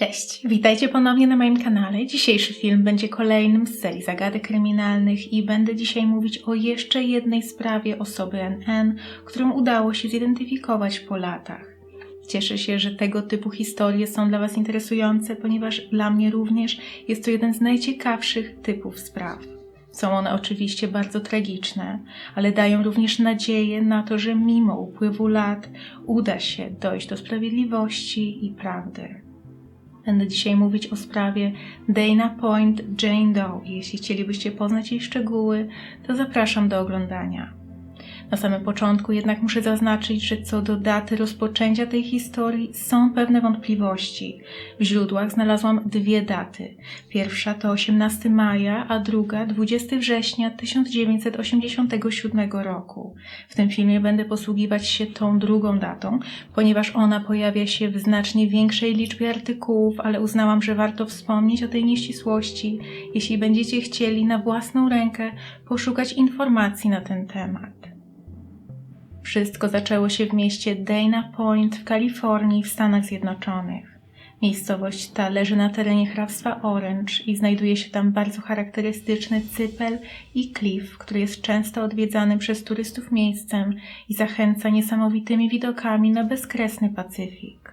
Cześć, witajcie ponownie na moim kanale. Dzisiejszy film będzie kolejnym z serii zagadek kryminalnych i będę dzisiaj mówić o jeszcze jednej sprawie osoby NN, którą udało się zidentyfikować po latach. Cieszę się, że tego typu historie są dla Was interesujące, ponieważ dla mnie również jest to jeden z najciekawszych typów spraw. Są one oczywiście bardzo tragiczne, ale dają również nadzieję na to, że mimo upływu lat uda się dojść do sprawiedliwości i prawdy. Będę dzisiaj mówić o sprawie Dana Point Jane Doe. Jeśli chcielibyście poznać jej szczegóły, to zapraszam do oglądania. Na samym początku jednak muszę zaznaczyć, że co do daty rozpoczęcia tej historii są pewne wątpliwości. W źródłach znalazłam dwie daty. Pierwsza to 18 maja, a druga 20 września 1987 roku. W tym filmie będę posługiwać się tą drugą datą, ponieważ ona pojawia się w znacznie większej liczbie artykułów, ale uznałam, że warto wspomnieć o tej nieścisłości, jeśli będziecie chcieli na własną rękę poszukać informacji na ten temat. Wszystko zaczęło się w mieście Dana Point w Kalifornii w Stanach Zjednoczonych. Miejscowość ta leży na terenie hrabstwa Orange i znajduje się tam bardzo charakterystyczny cypel i klif, który jest często odwiedzany przez turystów miejscem i zachęca niesamowitymi widokami na bezkresny Pacyfik.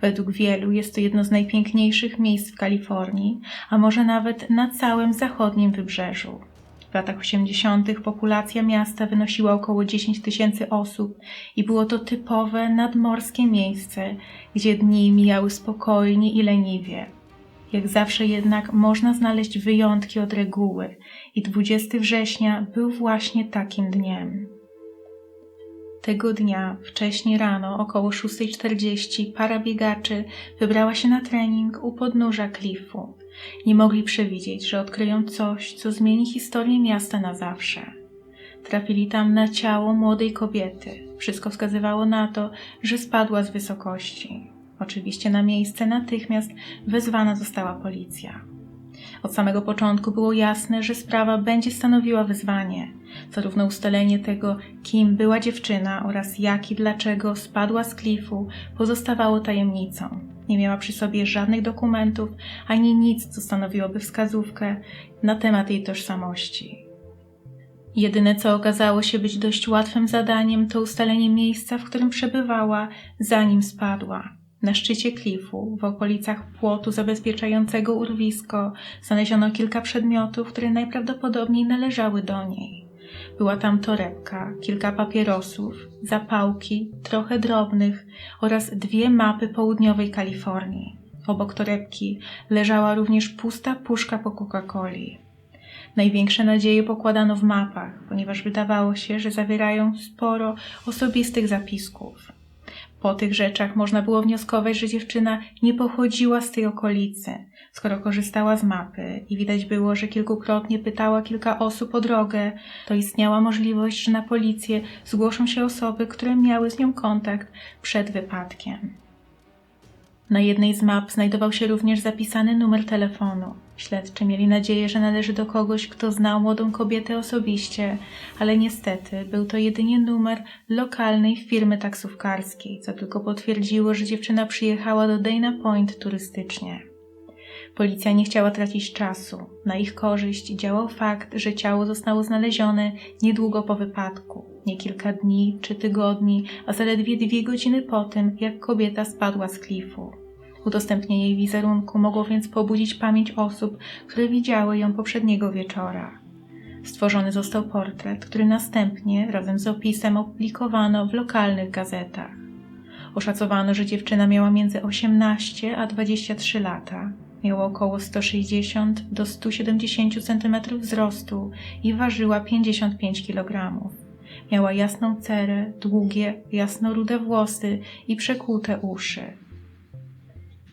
Według wielu jest to jedno z najpiękniejszych miejsc w Kalifornii, a może nawet na całym zachodnim wybrzeżu. W latach 80. populacja miasta wynosiła około 10 tysięcy osób i było to typowe nadmorskie miejsce, gdzie dni mijały spokojnie i leniwie. Jak zawsze jednak można znaleźć wyjątki od reguły i 20 września był właśnie takim dniem. Tego dnia, wcześnie rano, około 6.40, para biegaczy wybrała się na trening u podnóża klifu. Nie mogli przewidzieć, że odkryją coś, co zmieni historię miasta na zawsze. Trafili tam na ciało młodej kobiety. Wszystko wskazywało na to, że spadła z wysokości. Oczywiście na miejsce natychmiast wezwana została policja. Od samego początku było jasne, że sprawa będzie stanowiła wyzwanie. Zarówno ustalenie tego, kim była dziewczyna oraz jak i dlaczego spadła z klifu, pozostawało tajemnicą. Nie miała przy sobie żadnych dokumentów ani nic, co stanowiłoby wskazówkę na temat jej tożsamości. Jedyne, co okazało się być dość łatwym zadaniem, to ustalenie miejsca, w którym przebywała, zanim spadła. Na szczycie klifu, w okolicach płotu zabezpieczającego urwisko, znaleziono kilka przedmiotów, które najprawdopodobniej należały do niej. Była tam torebka, kilka papierosów, zapałki, trochę drobnych oraz dwie mapy południowej Kalifornii. Obok torebki leżała również pusta puszka po Coca-Coli. Największe nadzieje pokładano w mapach, ponieważ wydawało się, że zawierają sporo osobistych zapisków. Po tych rzeczach można było wnioskować, że dziewczyna nie pochodziła z tej okolicy, skoro korzystała z mapy i widać było, że kilkukrotnie pytała kilka osób o drogę, to istniała możliwość, że na policję zgłoszą się osoby, które miały z nią kontakt przed wypadkiem. Na jednej z map znajdował się również zapisany numer telefonu. Śledczy mieli nadzieję, że należy do kogoś, kto znał młodą kobietę osobiście, ale niestety był to jedynie numer lokalnej firmy taksówkarskiej, co tylko potwierdziło, że dziewczyna przyjechała do Dana Point turystycznie. Policja nie chciała tracić czasu. Na ich korzyść działał fakt, że ciało zostało znalezione niedługo po wypadku, nie kilka dni czy tygodni, a zaledwie dwie godziny po tym, jak kobieta spadła z klifu. Udostępnienie jej wizerunku mogło więc pobudzić pamięć osób, które widziały ją poprzedniego wieczora. Stworzony został portret, który następnie razem z opisem opublikowano w lokalnych gazetach. Oszacowano, że dziewczyna miała między 18 a 23 lata. Miała około 160 do 170 cm wzrostu i ważyła 55 kg. Miała jasną cerę, długie, jasnorude włosy i przekłute uszy.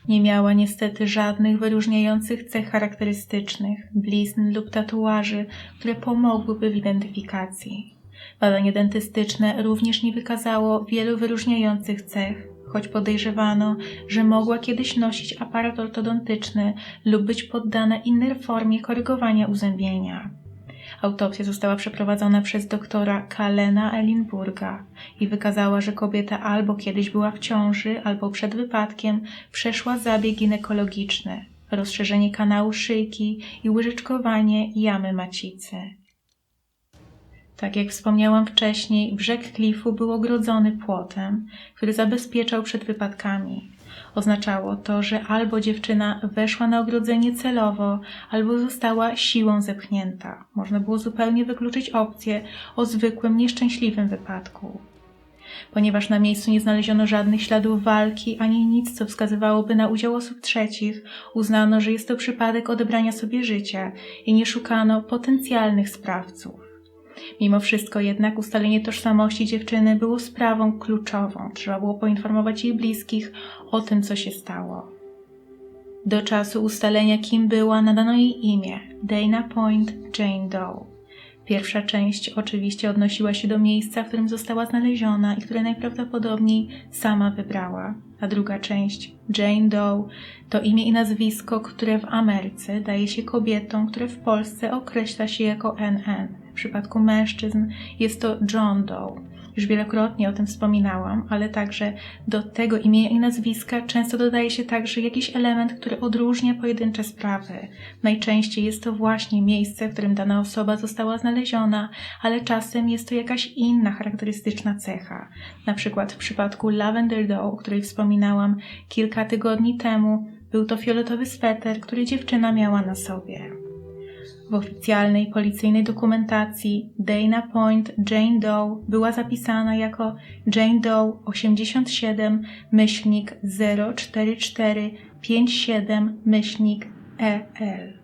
Nie miała niestety żadnych wyróżniających cech charakterystycznych, blizn lub tatuaży, które pomogłyby w identyfikacji. Badanie dentystyczne również nie wykazało wielu wyróżniających cech, choć podejrzewano, że mogła kiedyś nosić aparat ortodontyczny lub być poddana innej formie korygowania uzębienia. Autopsja została przeprowadzona przez doktora Kalena Elinburga i wykazała, że kobieta albo kiedyś była w ciąży, albo przed wypadkiem przeszła zabieg ginekologiczny, rozszerzenie kanału szyjki i łyżeczkowanie jamy macicy. Tak jak wspomniałam wcześniej, brzeg klifu był ogrodzony płotem, który zabezpieczał przed wypadkami. Oznaczało to, że albo dziewczyna weszła na ogrodzenie celowo, albo została siłą zepchnięta. Można było zupełnie wykluczyć opcję o zwykłym, nieszczęśliwym wypadku. Ponieważ na miejscu nie znaleziono żadnych śladów walki ani nic, co wskazywałoby na udział osób trzecich, uznano, że jest to przypadek odebrania sobie życia i nie szukano potencjalnych sprawców. Mimo wszystko jednak ustalenie tożsamości dziewczyny było sprawą kluczową. Trzeba było poinformować jej bliskich o tym, co się stało. Do czasu ustalenia, kim była, nadano jej imię Dana Point Jane Doe. Pierwsza część oczywiście odnosiła się do miejsca, w którym została znaleziona i które najprawdopodobniej sama wybrała. A druga część, Jane Doe, to imię i nazwisko, które w Ameryce daje się kobietom, które w Polsce określa się jako NN. W przypadku mężczyzn jest to John Doe. Już wielokrotnie o tym wspominałam, ale także do tego imienia i nazwiska często dodaje się także jakiś element, który odróżnia pojedyncze sprawy. Najczęściej jest to właśnie miejsce, w którym dana osoba została znaleziona, ale czasem jest to jakaś inna charakterystyczna cecha. Na przykład w przypadku Lavender Doe, o której wspominałam kilka tygodni temu, był to fioletowy sweter, który dziewczyna miała na sobie. W oficjalnej policyjnej dokumentacji Dana Point Jane Doe była zapisana jako Jane Doe 87 myślnik 04457 myślnik EL.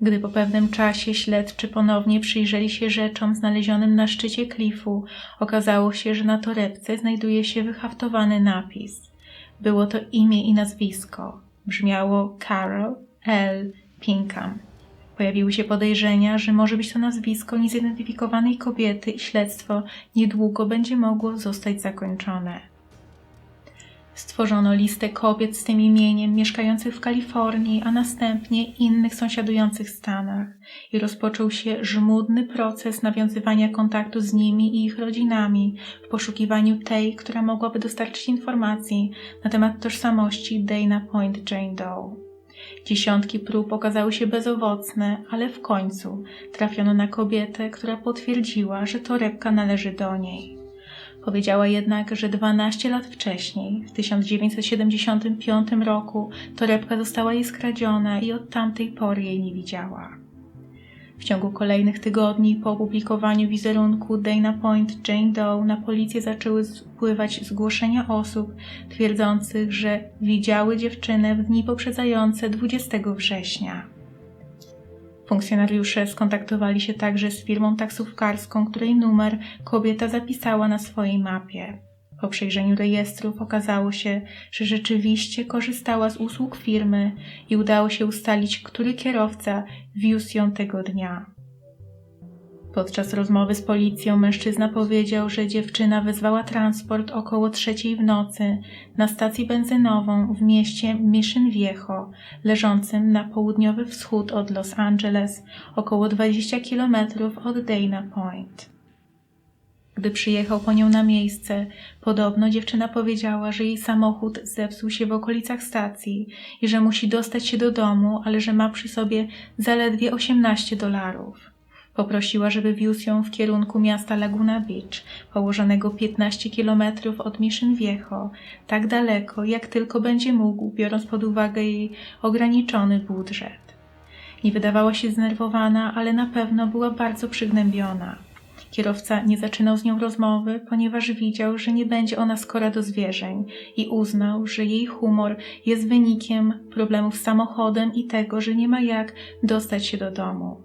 Gdy po pewnym czasie śledczy ponownie przyjrzeli się rzeczom znalezionym na szczycie klifu, okazało się, że na torebce znajduje się wyhaftowany napis. Było to imię i nazwisko. Brzmiało Carol L. Pinkham. Pojawiły się podejrzenia, że może być to nazwisko niezidentyfikowanej kobiety i śledztwo niedługo będzie mogło zostać zakończone. Stworzono listę kobiet z tym imieniem mieszkających w Kalifornii, a następnie innych sąsiadujących stanach i rozpoczął się żmudny proces nawiązywania kontaktu z nimi i ich rodzinami w poszukiwaniu tej, która mogłaby dostarczyć informacji na temat tożsamości Dana Point Jane Doe. Dziesiątki prób okazały się bezowocne, ale w końcu trafiono na kobietę, która potwierdziła, że torebka należy do niej. Powiedziała jednak, że 12 lat wcześniej, w 1975 roku, torebka została jej skradziona i od tamtej pory jej nie widziała. W ciągu kolejnych tygodni po opublikowaniu wizerunku Dana Point Jane Doe na policję zaczęły spływać zgłoszenia osób twierdzących, że widziały dziewczynę w dni poprzedzające 20 września. Funkcjonariusze skontaktowali się także z firmą taksówkarską, której numer kobieta zapisała na swojej mapie. Po przejrzeniu rejestrów okazało się, że rzeczywiście korzystała z usług firmy i udało się ustalić, który kierowca wiózł ją tego dnia. Podczas rozmowy z policją mężczyzna powiedział, że dziewczyna wezwała transport około trzeciej w nocy na stację benzynową w mieście Mission Viejo, leżącym na południowy wschód od Los Angeles, około 20 km od Dana Point. Gdy przyjechał po nią na miejsce, podobno dziewczyna powiedziała, że jej samochód zepsuł się w okolicach stacji i że musi dostać się do domu, ale że ma przy sobie zaledwie 18 dolarów. Poprosiła, żeby wiózł ją w kierunku miasta Laguna Beach, położonego 15 kilometrów od Mission Viejo, tak daleko, jak tylko będzie mógł, biorąc pod uwagę jej ograniczony budżet. Nie wydawała się znerwowana, ale na pewno była bardzo przygnębiona. Kierowca nie zaczynał z nią rozmowy, ponieważ widział, że nie będzie ona skora do zwierzeń i uznał, że jej humor jest wynikiem problemów z samochodem i tego, że nie ma jak dostać się do domu.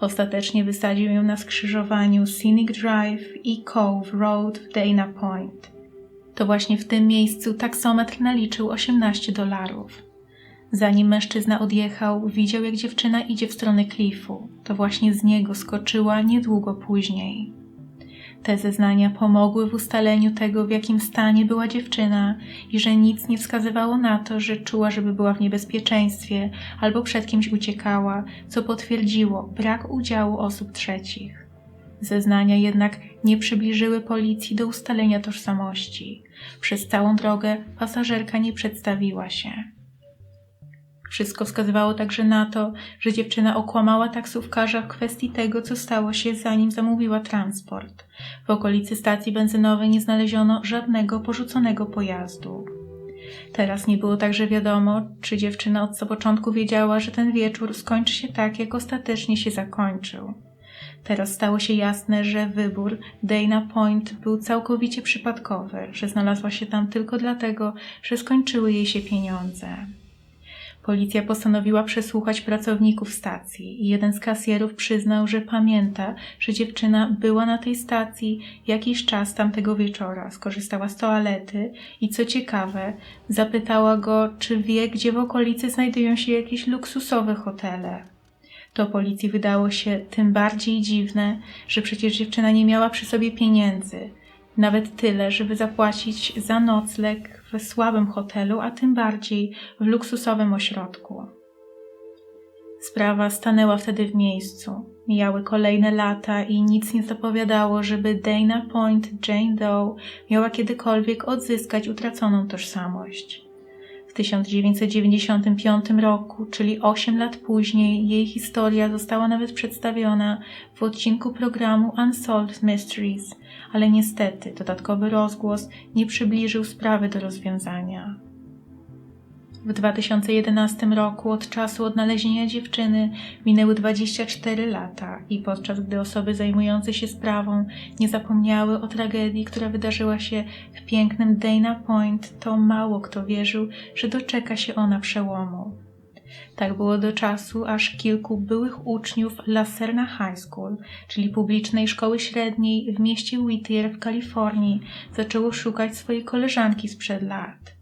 Ostatecznie wysadził ją na skrzyżowaniu Scenic Drive i Cove Road w Dana Point. To właśnie w tym miejscu taksometr naliczył 18 dolarów. Zanim mężczyzna odjechał, widział, jak dziewczyna idzie w stronę klifu. To właśnie z niego skoczyła niedługo później. Te zeznania pomogły w ustaleniu tego, w jakim stanie była dziewczyna i że nic nie wskazywało na to, że czuła, żeby była w niebezpieczeństwie albo przed kimś uciekała, co potwierdziło brak udziału osób trzecich. Zeznania jednak nie przybliżyły policji do ustalenia tożsamości. Przez całą drogę pasażerka nie przedstawiła się. Wszystko wskazywało także na to, że dziewczyna okłamała taksówkarza w kwestii tego, co stało się zanim zamówiła transport. W okolicy stacji benzynowej nie znaleziono żadnego porzuconego pojazdu. Teraz nie było także wiadomo, czy dziewczyna od początku wiedziała, że ten wieczór skończy się tak, jak ostatecznie się zakończył. Teraz stało się jasne, że wybór Dana Point był całkowicie przypadkowy, że znalazła się tam tylko dlatego, że skończyły jej się pieniądze. Policja postanowiła przesłuchać pracowników stacji i jeden z kasjerów przyznał, że pamięta, że dziewczyna była na tej stacji jakiś czas tamtego wieczora, skorzystała z toalety i co ciekawe, zapytała go, czy wie, gdzie w okolicy znajdują się jakieś luksusowe hotele. To policji wydało się tym bardziej dziwne, że przecież dziewczyna nie miała przy sobie pieniędzy, nawet tyle, żeby zapłacić za nocleg w słabym hotelu, a tym bardziej w luksusowym ośrodku. Sprawa stanęła wtedy w miejscu. Mijały kolejne lata i nic nie zapowiadało, żeby Dana Point Jane Doe miała kiedykolwiek odzyskać utraconą tożsamość. W 1995 roku, czyli 8 lat później, jej historia została nawet przedstawiona w odcinku programu Unsolved Mysteries, ale niestety dodatkowy rozgłos nie przybliżył sprawy do rozwiązania. W 2011 roku od czasu odnalezienia dziewczyny minęły 24 lata i podczas gdy osoby zajmujące się sprawą nie zapomniały o tragedii, która wydarzyła się w pięknym Dana Point, to mało kto wierzył, że doczeka się ona przełomu. Tak było do czasu, aż kilku byłych uczniów Laserna High School, czyli publicznej szkoły średniej w mieście Whittier w Kalifornii, zaczęło szukać swojej koleżanki sprzed lat.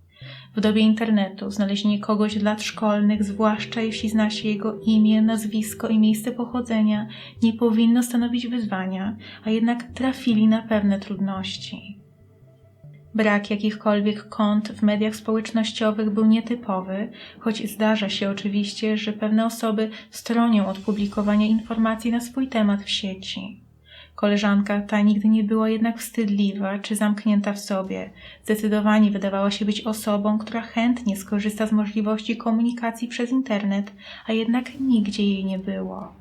W dobie internetu znalezienie kogoś z lat szkolnych, zwłaszcza jeśli zna się jego imię, nazwisko i miejsce pochodzenia, nie powinno stanowić wyzwania, a jednak trafili na pewne trudności. Brak jakichkolwiek kont w mediach społecznościowych był nietypowy, choć zdarza się oczywiście, że pewne osoby stronią od publikowania informacji na swój temat w sieci. Koleżanka ta nigdy nie była jednak wstydliwa czy zamknięta w sobie. Zdecydowanie wydawała się być osobą, która chętnie skorzysta z możliwości komunikacji przez internet, a jednak nigdzie jej nie było.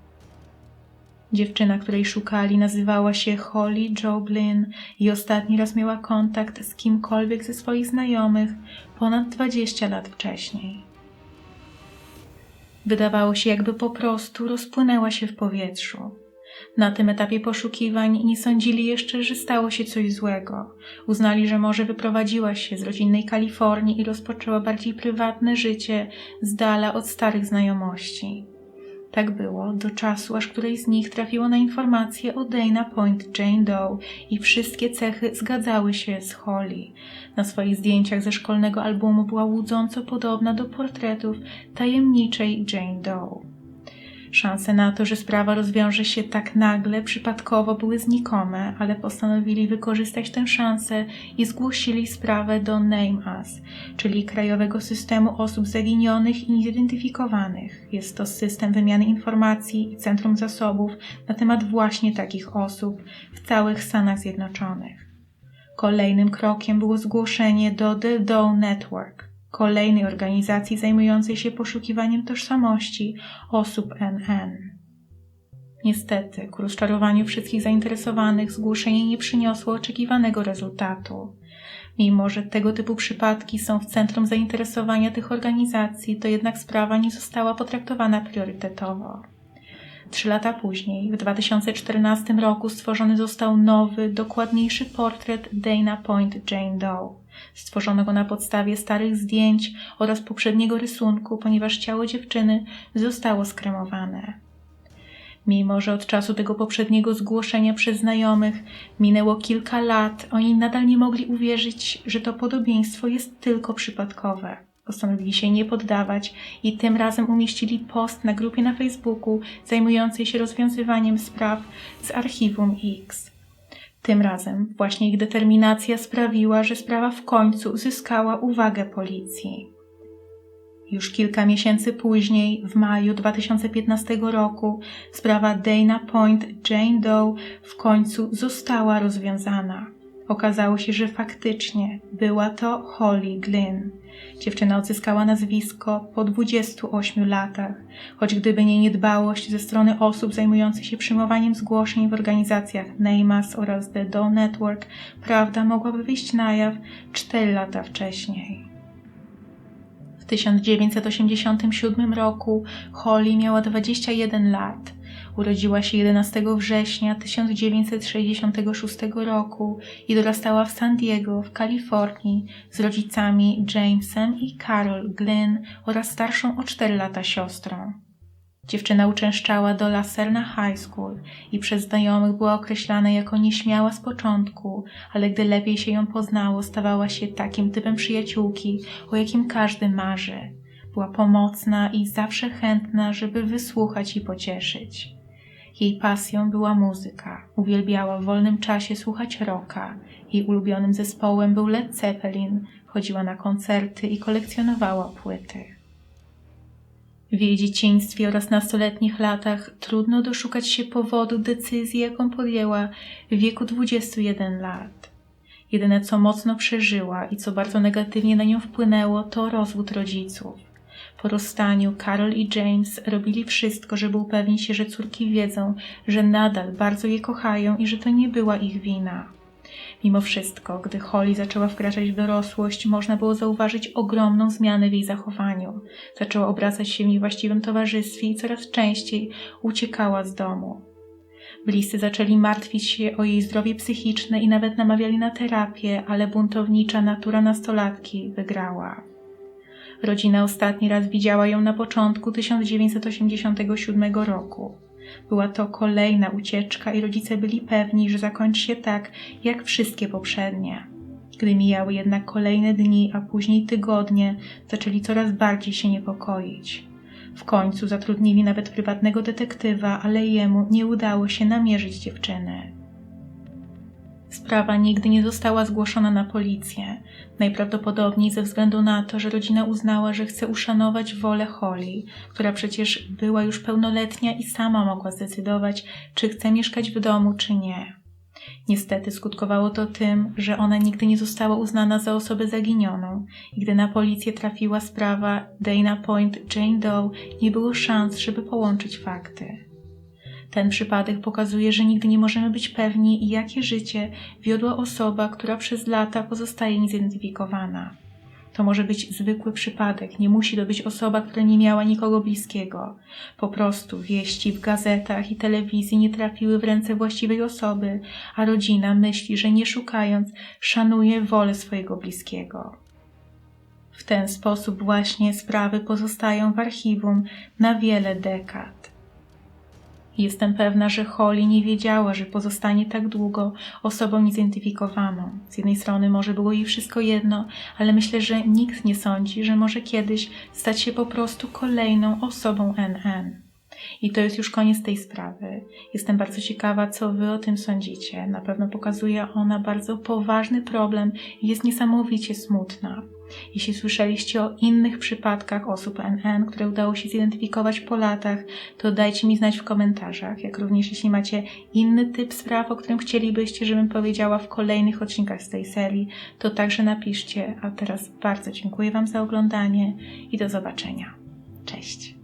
Dziewczyna, której szukali, nazywała się Holly Joblin i ostatni raz miała kontakt z kimkolwiek ze swoich znajomych ponad 20 lat wcześniej. Wydawało się, jakby po prostu rozpłynęła się w powietrzu. Na tym etapie poszukiwań nie sądzili jeszcze, że stało się coś złego. Uznali, że może wyprowadziła się z rodzinnej Kalifornii i rozpoczęła bardziej prywatne życie z dala od starych znajomości. Tak było do czasu, aż której z nich trafiło na informację o Dana Point Jane Doe i wszystkie cechy zgadzały się z Holly. Na swoich zdjęciach ze szkolnego albumu była łudząco podobna do portretów tajemniczej Jane Doe. Szanse na to, że sprawa rozwiąże się tak nagle, przypadkowo były znikome, ale postanowili wykorzystać tę szansę i zgłosili sprawę do Name Us, czyli Krajowego Systemu Osób Zaginionych i Niezidentyfikowanych. Jest to system wymiany informacji i centrum zasobów na temat właśnie takich osób w całych Stanach Zjednoczonych. Kolejnym krokiem było zgłoszenie do The Doe Network, kolejnej organizacji zajmującej się poszukiwaniem tożsamości osób NN. Niestety, ku rozczarowaniu wszystkich zainteresowanych, zgłoszenie nie przyniosło oczekiwanego rezultatu. Mimo, że tego typu przypadki są w centrum zainteresowania tych organizacji, to jednak sprawa nie została potraktowana priorytetowo. Trzy lata później, w 2014 roku, stworzony został nowy, dokładniejszy portret Dana Point Jane Doe. Stworzono go na podstawie starych zdjęć oraz poprzedniego rysunku, ponieważ ciało dziewczyny zostało skremowane. Mimo, że od czasu tego poprzedniego zgłoszenia przez znajomych minęło kilka lat, oni nadal nie mogli uwierzyć, że to podobieństwo jest tylko przypadkowe. Postanowili się nie poddawać i tym razem umieścili post na grupie na Facebooku zajmującej się rozwiązywaniem spraw z archiwum X. Tym razem właśnie ich determinacja sprawiła, że sprawa w końcu zyskała uwagę policji. Już kilka miesięcy później, w maju 2015 roku, sprawa Dana Point Jane Doe w końcu została rozwiązana. Okazało się, że faktycznie była to Holly Glynn. Dziewczyna odzyskała nazwisko po 28 latach, choć gdyby nie niedbałość ze strony osób zajmujących się przyjmowaniem zgłoszeń w organizacjach NAMAS oraz The Doe Network, prawda mogłaby wyjść na jaw 4 lata wcześniej. W 1987 roku Holly miała 21 lat. Urodziła się 11 września 1966 roku i dorastała w San Diego w Kalifornii z rodzicami Jamesem i Carol Glynn oraz starszą o 4 lata siostrą. Dziewczyna uczęszczała do La Serna High School i przez znajomych była określana jako nieśmiała z początku, ale gdy lepiej się ją poznało, stawała się takim typem przyjaciółki, o jakim każdy marzy. Była pomocna i zawsze chętna, żeby wysłuchać i pocieszyć. Jej pasją była muzyka. Uwielbiała w wolnym czasie słuchać rocka. Jej ulubionym zespołem był Led Zeppelin. Chodziła na koncerty i kolekcjonowała płyty. W jej dzieciństwie oraz nastoletnich latach trudno doszukać się powodu decyzji, jaką podjęła w wieku 21 lat. Jedyne, co mocno przeżyła i co bardzo negatywnie na nią wpłynęło, to rozwód rodziców. Po rozstaniu Carol i James robili wszystko, żeby upewnić się, że córki wiedzą, że nadal bardzo je kochają i że to nie była ich wina. Mimo wszystko, gdy Holly zaczęła wkraczać w dorosłość, można było zauważyć ogromną zmianę w jej zachowaniu. Zaczęła obracać się w niewłaściwym towarzystwie i coraz częściej uciekała z domu. Bliscy zaczęli martwić się o jej zdrowie psychiczne i nawet namawiali na terapię, ale buntownicza natura nastolatki wygrała. Rodzina ostatni raz widziała ją na początku 1987 roku. Była to kolejna ucieczka i rodzice byli pewni, że zakończy się tak, jak wszystkie poprzednie. Gdy mijały jednak kolejne dni, a później tygodnie, zaczęli coraz bardziej się niepokoić. W końcu zatrudnili nawet prywatnego detektywa, ale jemu nie udało się namierzyć dziewczyny. Sprawa nigdy nie została zgłoszona na policję, najprawdopodobniej ze względu na to, że rodzina uznała, że chce uszanować wolę Holly, która przecież była już pełnoletnia i sama mogła zdecydować, czy chce mieszkać w domu, czy nie. Niestety skutkowało to tym, że ona nigdy nie została uznana za osobę zaginioną i gdy na policję trafiła sprawa Dana Point Jane Doe, nie było szans, żeby połączyć fakty. Ten przypadek pokazuje, że nigdy nie możemy być pewni, jakie życie wiodła osoba, która przez lata pozostaje niezidentyfikowana. To może być zwykły przypadek, nie musi to być osoba, która nie miała nikogo bliskiego. Po prostu wieści w gazetach i telewizji nie trafiły w ręce właściwej osoby, a rodzina myśli, że nie szukając, szanuje wolę swojego bliskiego. W ten sposób właśnie sprawy pozostają w archiwum na wiele dekad. Jestem pewna, że Holly nie wiedziała, że pozostanie tak długo osobą niezidentyfikowaną. Z jednej strony może było jej wszystko jedno, ale myślę, że nikt nie sądzi, że może kiedyś stać się po prostu kolejną osobą NN. I to jest już koniec tej sprawy. Jestem bardzo ciekawa, co Wy o tym sądzicie. Na pewno pokazuje ona bardzo poważny problem i jest niesamowicie smutna. Jeśli słyszeliście o innych przypadkach osób NN, które udało się zidentyfikować po latach, to dajcie mi znać w komentarzach. Jak również jeśli macie inny typ spraw, o którym chcielibyście, żebym powiedziała w kolejnych odcinkach z tej serii, to także napiszcie. A teraz bardzo dziękuję Wam za oglądanie i do zobaczenia. Cześć!